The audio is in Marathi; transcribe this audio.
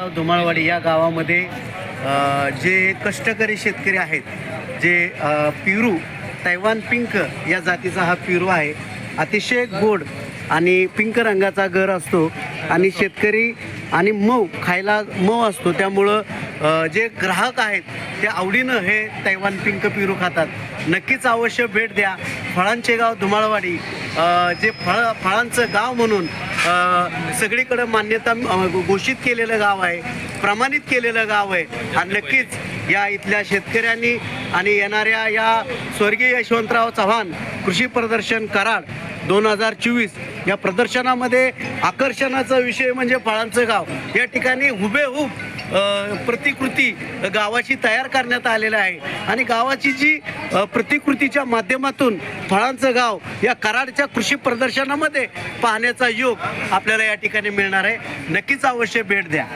गाव धुमाळवाडी या गावामध्ये जे कष्टकरी शेतकरी आहेत जे पिरू तैवान पिंक या जातीचा हा पिरू आहे अतिशय गोड आणि पिंक रंगाचा घर असतो आणि शेतकरी आणि मऊ खायला मऊ असतो. त्यामुळं जे ग्राहक आहेत ते आवडीनं हे तैवान पिंक पिरू खातात. नक्कीच अवश्य भेट द्या. फळांचे गाव धुमाळवाडी जे फळ फळांचं गाव म्हणून सगळीकडं मान्यता घोषित केलेलं गाव आहे प्रमाणित केलेलं गाव आहे. आणि नक्कीच या इथल्या शेतकऱ्यांनी आणि येणाऱ्या या स्वर्गीय यशवंतराव चव्हाण कृषी प्रदर्शन कराड दोन हजार चोवीस या प्रदर्शनामध्ये आकर्षणाचा विषय म्हणजे फळांचं गाव. या ठिकाणी हुबेहूब प्रतिकृती गावाची तयार करण्यात आलेलं आहे. आणि गावाची जी प्रतिकृतीच्या माध्यमातून फळांचं गाव या कराडच्या कृषी प्रदर्शनामध्ये पाहण्याचा योग आपल्याला या ठिकाणी मिळणार आहे. नक्कीच अवश्य भेट द्या.